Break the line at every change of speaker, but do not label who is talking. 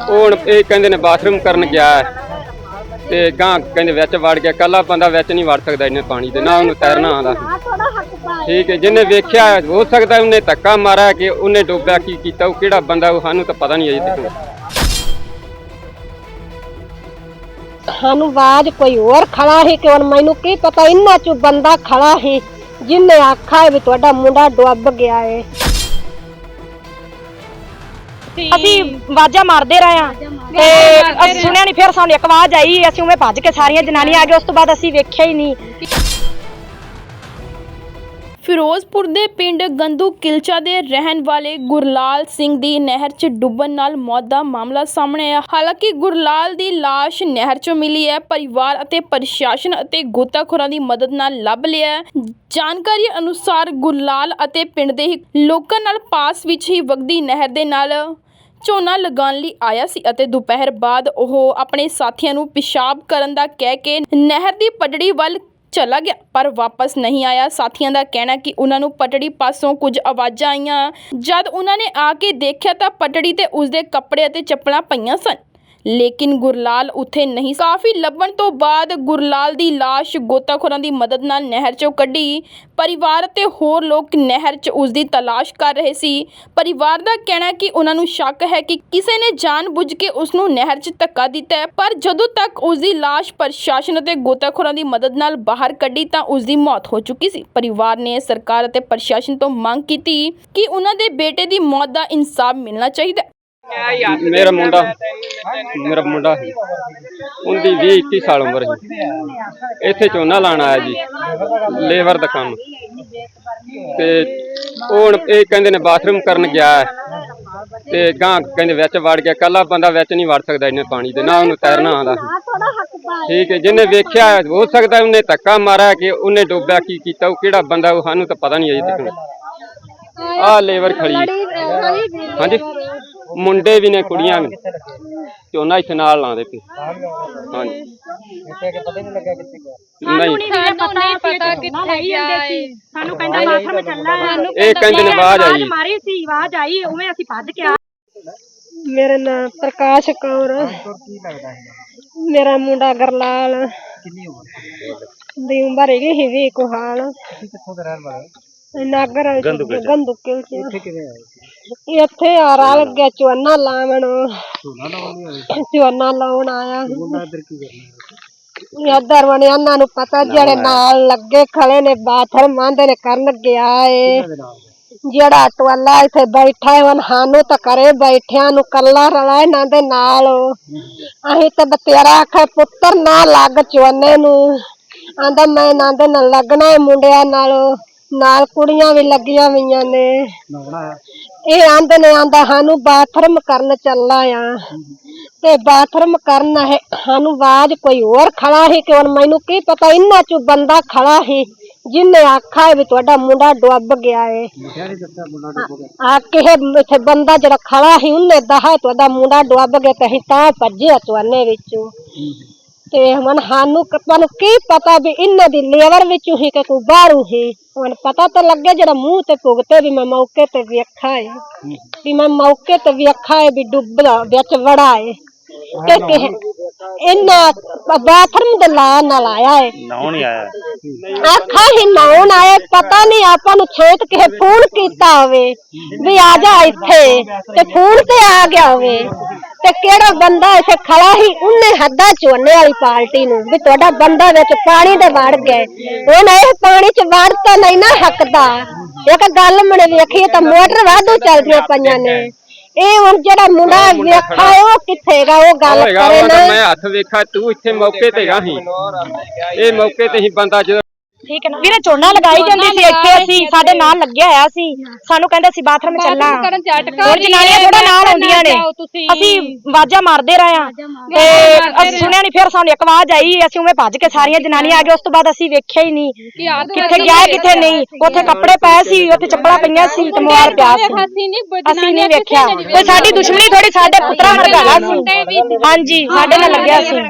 ਉਹ ਹੁਣ ਇਹ ਕਹਿੰਦੇ ਨੇ ਬਾਥਰੂਮ ਕਰਨ ਗਿਆ ਹੈ। ਤੇ ਗਾਂ ਕਹਿੰਦੇ ਵਿੱਚ ਵੜ ਗਿਆ। ਕੱਲਾ ਬੰਦਾ ਵਿੱਚ ਨਹੀਂ ਵੜ ਸਕਦਾ ਇੰਨੇ ਪਾਣੀ ਦੇ ਨਾ ਉਹਨੂੰ ਤੈਰਨਾ ਆਉਂਦਾ। ਠੀਕ ਹੈ ਜਿਹਨੇ ਵੇਖਿਆ ਹੈ, ਹੋ ਸਕਦਾ ਉਹਨੇ ਧੱਕਾ ਮਾਰਿਆ ਕਿ ਉਹਨੇ ਡੋਬਿਆ ਕੀ ਕੀਤਾ ਉਹ ਕਿਹੜਾ ਬੰਦਾ ਉਹ ਸਾਨੂੰ ਤਾਂ ਪਤਾ ਨਹੀਂ ਅਜੇ ਤੱਕ।
ਸਾਨੂੰ ਆਵਾਜ਼ ਕੋਈ ਹੋਰ ਖੜਾ ਸੀ ਕਿ ਹੁਣ ਮੈਨੂੰ ਕੀ ਪਤਾ ਇੰਨਾ ਚ ਬੰਦਾ ਖੜਾ ਸੀ ਜਿਹਨੇ ਆਖਿਆ ਵੀ ਤੁਹਾਡਾ ਮੁੰਡਾ ਡੁੱਬ ਗਿਆ ਏ।
ਅਸੀਂ ਆਵਾਜ਼ਾਂ ਮਾਰਦੇ ਰਹੇ ਆ ਤੇ ਅਸੀਂ ਸੁਣਿਆ ਨਹੀਂ ਫਿਰ ਸਾਨੂੰ ਇੱਕ ਆਵਾਜ਼ ਆਈ ਅਸੀਂ ਉਵੇਂ ਭੱਜ ਕੇ ਸਾਰੀਆਂ ਜਨਾਨੀਆਂ ਆ ਗਏ ਉਸ ਤੋਂ ਬਾਅਦ ਅਸੀਂ ਵੇਖਿਆ ਹੀ ਨਹੀਂ।
ਫਿਰੋਜ਼ਪੁਰ ਦੇ ਪਿੰਡ ਗੰਦੂ ਕਿਲਚਾ ਦੇ ਰਹਿਣ ਵਾਲੇ ਗੁਰਲਾਲ ਸਿੰਘ ਦੀ ਨਹਿਰ 'ਚ ਡੁੱਬਣ ਨਾਲ ਮੌਤ ਦਾ ਮਾਮਲਾ ਸਾਹਮਣੇ ਆਇਆ। ਹਾਲਾਂਕਿ ਗੁਰਲਾਲ ਦੀ ਲਾਸ਼ ਨਹਿਰ 'ਚੋਂ ਮਿਲੀ ਹੈ ਪਰਿਵਾਰ ਅਤੇ ਪ੍ਰਸ਼ਾਸਨ ਅਤੇ ਗੋਤਾਖੋਰਾਂ ਦੀ ਮਦਦ ਨਾਲ ਲੱਭ ਲਿਆ ਹੈ। ਜਾਣਕਾਰੀ ਅਨੁਸਾਰ ਗੁਰਲਾਲ ਅਤੇ ਪਿੰਡ ਦੇ ਲੋਕਾਂ ਨਾਲ ਪਾਸ ਵਿੱਚ ਹੀ ਵਗਦੀ ਨਹਿਰ ਦੇ ਨਾਲ ਝੋਨਾ ਲਗਾਉਣ ਲਈ ਆਇਆ ਸੀ ਅਤੇ ਦੁਪਹਿਰ ਬਾਅਦ ਉਹ ਆਪਣੇ ਸਾਥੀਆਂ ਨੂੰ ਪਿਸ਼ਾਬ ਕਰਨ ਦਾ ਕਹਿ ਕੇ ਨਹਿਰ ਦੀ ਪਟੜੀ ਵੱਲ ਚਲਾ ਗਿਆ, ਪਰ ਵਾਪਸ ਨਹੀਂ ਆਇਆ। ਸਾਥੀਆਂ ਦਾ ਕਹਿਣਾ ਕਿ ਉਹਨਾਂ ਨੂੰ ਪਟੜੀ ਪਾਸੋਂ ਕੁਝ ਆਵਾਜ਼ਾਂ ਆਈਆਂ। ਜਦ ਉਹਨਾਂ ਨੇ ਆ ਕੇ ਦੇਖਿਆ ਤਾਂ ਪਟੜੀ ਤੇ ਉਸਦੇ ਕੱਪੜੇ ਅਤੇ ਚੱਪਲਾਂ ਪਈਆਂ ਸਨ। ਲੇਕਿਨ ਗੁਰਲਾਲ ਉੱਥੇ ਨਹੀਂ ਕਾਫੀ ਲੱਭਣ ਤੋਂ ਬਾਅਦ ਗੁਰਲਾਲ ਦੀ ਲਾਸ਼ ਗੋਤਾਖੋਰਾਂ ਦੀ ਮਦਦ ਨਾਲ ਨਹਿਰ 'ਚੋਂ ਕੱਢੀ। ਪਰਿਵਾਰ ਅਤੇ ਹੋਰ ਲੋਕ ਨਹਿਰ 'ਚ ਉਸ ਦੀ ਤਲਾਸ਼ ਕਰ ਰਹੇ ਸੀ। ਪਰਿਵਾਰ ਦਾ ਕਹਿਣਾ ਕਿ ਉਹਨਾਂ ਨੂੰ ਸ਼ੱਕ ਹੈ ਕਿ ਕਿਸੇ ਨੇ ਜਾਣਬੁੱਝ ਕੇ ਉਸ ਨੂੰ ਨਹਿਰ 'ਚ ਧੱਕਾ ਦਿੱਤਾ ਹੈ। ਪਰ ਜਦੋਂ ਤੱਕ ਉਸ ਦੀ ਲਾਸ਼ ਪ੍ਰਸ਼ਾਸਨ ਅਤੇ ਗੋਤਾਖੋਰਾਂ ਦੀ ਮਦਦ ਨਾਲ ਬਾਹਰ ਕੱਢੀ, ਤਾਂ ਉਸ ਦੀ ਮੌਤ ਹੋ ਚੁੱਕੀ ਸੀ। ਪਰਿਵਾਰ ਨੇ ਸਰਕਾਰ ਅਤੇ ਪ੍ਰਸ਼ਾਸਨ ਤੋਂ ਮੰਗ ਕੀਤੀ ਕਿ ਉਹਨਾਂ ਦੇ ਬੇਟੇ ਦੀ ਮੌਤ ਦਾ ਇਨਸਾਫ ਮਿਲਣਾ ਚਾਹੀਦਾ
ਮੇਰਾ ਮੁੰਡਾ। ਮੇਰਾ ਮੁੰਡਾ ਸੀ ਉਹਦੀ 20 21 ਸਾਲ ਉਮਰ ਸੀ। ਇੱਥੇ ਝੋਨਾ ਲਾਣ ਆਇਆ ਜੀ ਲੇਬਰ ਦਾ ਕੰਮ। ਤੇ ਉਹ ਹੁਣ ਇਹ ਕਹਿੰਦੇ ਨੇ ਬਾਥਰੂਮ ਕਰਨ ਗਿਆ ਹੈ। ਤੇ ਗਾਂ ਕਹਿੰਦੇ ਵਿੱਚ ਵੜ ਗਿਆ। ਕੱਲਾ ਬੰਦਾ ਵਿੱਚ ਨਹੀਂ ਵੜ ਸਕਦਾ ਇੰਨੇ ਪਾਣੀ ਦੇ ਨਾ ਉਹਨੂੰ ਤੈਰਨਾ ਆਉਂਦਾ। ਠੀਕ ਹੈ ਜਿਹਨੇ ਵੇਖਿਆ ਹੈ, ਹੋ ਸਕਦਾ ਉਹਨੇ ਧੱਕਾ ਮਾਰਿਆ ਕਿ ਉਹਨੇ ਡੋਬਿਆ ਕੀ ਕੀਤਾ ਉਹ ਕਿਹੜਾ ਬੰਦਾ ਉਹ ਸਾਨੂੰ ਤਾਂ ਪਤਾ ਨਹੀਂ ਅਜੇ ਤੱਕ। ਆਹ ਲੇਬਰ ਖੜੀ। ਹਾਂਜੀ। ਮੁੰਡੇ ਵੀ ਨੇ ਕੁੜੀਆਂ ਵੀ ਝੋਨਾ ਇੱਥੇ ਨਾਲ ਲਾਉਂਦੇ ਪਏ ਹਾਂਜੀ। ਨਹੀਂ।
ਸਾਨੂੰ ਨਹੀਂ ਪਤਾ ਕਿੱਥੇ ਗਿਆ ਸਾਨੂੰ ਕਹਿੰਦਾ ਬਾਥਰੂਮ ਚੱਲਣਾ ਹੈ।
ਇਹ ਕਹਿੰਦੇ ਨੇ ਆਵਾਜ਼ ਆਈ।
ਮਾਰੀ ਸੀ ਆਵਾਜ਼ ਆਈ ਉਵੇਂ ਅਸੀਂ ਭੱਜ ਕੇ ਆ
ਮੇਰਾ ਨਾਮ ਪ੍ਰਕਾਸ਼ ਕੌਰ ਮੇਰਾ ਮੁੰਡਾ ਗਰਲਾਲ ਕਿੰਨੀ ਉਮਰ? ਦੀ ਉਮਰ ਹੈਗੀ ਸੀ ਵੀ ਕੁਹਾਲ
ਕਿੱਥੋਂ ਦਾ ਰਹਿਣ ਵਾਲਾ
ਨਾਗਰ ਗੰਦੁਕੇ ਇੱਥੇ ਆ ਰਲ ਗਿਆ ਚਵੰਨਾ ਲਾਵਣ ਚਵੰਨਾ ਲਾਉਣ ਆਇਆ।
ਇੱਧਰ ਕੀ ਕਰਨਾ
ਇੱਧਰ ਵਣੇ ਉਹਨਾਂ ਨੂੰ ਪਤਾ ਜਿਹੜੇ ਨਾਲ ਲੱਗੇ ਖੜੇ ਨੇ ਬਾਥਰੂਮ ਆਂਦੇ ਨੇ ਕਰਨ ਗਿਆ ਏ। ਜਿਹੜਾ ਟਵਾਲਾ ਇੱਥੇ ਬੈਠਾ ਹੈ ਸਾਨੂੰ ਤਾਂ ਕਰੇ ਬੈਠਿਆਂ ਨੂੰ ਕੱਲਾ ਰਲਾ ਇਹਨਾਂ ਦੇ ਨਾਲ। ਅਸੀਂ ਤਾਂ ਬਤੇਰਾ ਆਖੇ ਪੁੱਤਰ ਨਾ ਲੱਗ ਚਵੰਨੇ ਨੂੰ। ਆਂਦਾ ਮੈਂ ਇਹਨਾਂ ਦੇ ਨਾਲ ਲੱਗਣਾ ਮੁੰਡਿਆਂ ਨਾਲ। ਨਾਲ ਕੁੜੀਆਂ ਵੀ ਲੱਗੀਆਂ ਹੋਈਆਂ ਨੇ। ਇਹ ਆਂਦੇ ਨੇ, ਆਂਦਾ ਸਾਨੂੰ ਬਾਥਰੂਮ ਕਰਨ ਚੱਲਾ ਆ। ਤੇ ਬਾਥਰੂਮ ਕਰਨ ਹੈ ਸਾਨੂੰ ਆਵਾਜ਼ ਕੋਈ ਹੋਰ ਖੜਾ ਸੀ ਕਿ ਮੈਨੂੰ ਕੀ ਪਤਾ ਇੰਨਾ ਚ ਬੰਦਾ ਖੜਾ ਸੀ ਜਿਹਨੇ ਆਖਾ ਵੀ ਤੁਹਾਡਾ ਮੁੰਡਾ ਡੁੱਬ ਗਿਆ ਏ। ਆ ਕਿਸੇ ਇੱਥੇ ਬੰਦਾ ਜਿਹੜਾ ਖੜਾ ਸੀ ਉਹਨੇ ਦਹਾ ਤੁਹਾਡਾ ਮੁੰਡਾ ਡੁੱਬ ਗਿਆ ਤੇ ਅਸੀਂ ਤਾਂ ਭੱਜੇ ਚਵਾਨੇ ਵਿੱਚੋਂ। ਤੇ ਸਾਨੂੰ ਕ- ਤੁਹਾਨੂੰ ਕੀ ਪਤਾ ਵੀ ਇਹਨਾਂ ਦੀ ਲੇਵਰ ਵਿੱਚੋਂ ਹੀ ਕਿ ਕੋਈ ਬਾਹਰੋਂ ਹੀ ਹੁਣ ਪਤਾ ਤਾਂ ਲੱਗੇ ਜਿਹੜਾ ਮੂੰਹ ਤੇ ਭੁਗਤੇ ਵੀ ਮੈਂ ਮੌਕੇ ਤੇ ਵੇਖਾ ਹੈ ਵੀ ਮੈਂ ਮੌਕੇ ਤੇ ਵੇਖਾ ਹੈ ਵੀ ਡੁੱਬਦਾ ਵਿੱਚ ਵੜਾ ਹੈ ਕਿ ਕਿ ਇਹਨਾਂ ਬਾਥਰੂਮ ਦੇ ਲਾ ਨਾਲ ਆਇਆ ਹੈ
ਨਹਾਉਣ ਹੀ ਆਇਆ।
ਆਖਾ ਹੀ ਨਾਉਣ ਆਏ ਪਤਾ ਨਹੀਂ ਆਪਾਂ ਨੂੰ ਛੇਤ ਕਿਸੇ ਫੋਨ ਕੀਤਾ ਹੋਵੇ ਵੀ ਆ ਜਾ ਇੱਥੇ ਤੇ ਫੋਨ ਤੇ ਆ ਗਿਆ ਹੋਵੇ। ਤੇ ਕਿਹੜਾ ਬੰਦਾ ਇੱਥੇ ਖੜਾ ਸੀ ਉਹਨੇ ਹੱਦਾ ਚੋਨੇ ਵਾਲੀ ਪਾਰਟੀ ਨੂੰ ਵੀ ਤੁਹਾਡਾ ਬੰਦਾ ਵਿੱਚ ਪਾਣੀ ਦੇ ਵੜ ਗਏ। ਹੁਣ ਇਹ ਪਾਣੀ ਚ ਵੜ ਤਾਂ ਨਹੀਂ ਨਾ ਹੱਕਦਾ। ਇੱਕ ਗੱਲ ਮਣੇ ਵੇਖੀਏ ਤਾਂ ਮੋਟਰ ਵਾਧੂ ਚੱਲਦੀਆਂ ਪਈਆਂ ਨੇ। ਇਹ ਹੁਣ ਜਿਹੜਾ ਮੁੰਡਾ ਵੇਖਾ ਉਹ ਕਿੱਥੇਗਾ ਉਹ ਗੱਲ
ਹੋਏਗਾ
ਕਰੇ
ਉਹ
ਨਾ।
ਮੈਂ ਹੱਥ ਵੇਖਾ ਤੂੰ ਇੱਥੇ ਮੌਕੇ ਤੇ ਗਾ ਸੀ। ਇਹ ਮੌਕੇ ਤੇ ਹੀ ਬੰਦਾ ਜਦੋਂ
ਠੀਕ ਹੈ ਨਾ? ਵੀਰੇ ਝੋਨਾ ਲਗਾਈ ਜਾਂਦੀ ਸੀ ਇੱਥੇ ਅਸੀਂ ਸਾਡੇ ਨਾਲ ਲੱਗਿਆ ਹੋਇਆ ਸੀ। ਸਾਨੂੰ ਕਹਿੰਦੇ ਸੀ ਬਾਥਰੂਮ ਚੱਲਣਾ ਹੋਰ ਜਨਾਨੀਆਂ ਥੋੜਾ ਨਾਲ ਆਉਂਦੀਆਂ ਨੇ। ਅਸੀਂ ਆਵਾਜ਼ਾਂ ਮਾਰਦੇ ਰਹੇ ਆ ਤੇ ਅਸੀਂ ਸੁਣਿਆ ਨਹੀਂ ਫਿਰ ਸਾਨੂੰ ਇੱਕ ਆਵਾਜ਼ ਆਈ ਅਸੀਂ ਉਵੇਂ ਭੱਜ ਕੇ ਸਾਰੀਆਂ ਜਨਾਨੀਆਂ ਆ ਗਏ ਉਸ ਤੋਂ ਬਾਅਦ ਅਸੀਂ ਵੇਖਿਆ ਹੀ ਨਹੀਂ ਕਿੱਥੇ ਗਿਆ ਕਿੱਥੇ ਨਹੀਂ। ਉੱਥੇ ਕੱਪੜੇ ਪਏ ਸੀ ਉੱਥੇ ਚੱਪਲਾਂ ਪਈਆਂ ਸੀ ਤੇ ਮੋਬਾਈਲ ਪਿਆ ਸੀ। ਅਸੀਂ ਨਹੀਂ ਵੇਖਿਆ ਕੋਈ ਸਾਡੀ ਦੁਸ਼ਮਣੀ ਥੋੜੀ ਸਾਡੇ ਪੁੱਤਰਾਂ ਵਰਗਾ ਸੀ। ਹਾਂਜੀ ਸਾਡੇ ਨਾਲ ਲੱਗਿਆ ਸੀ।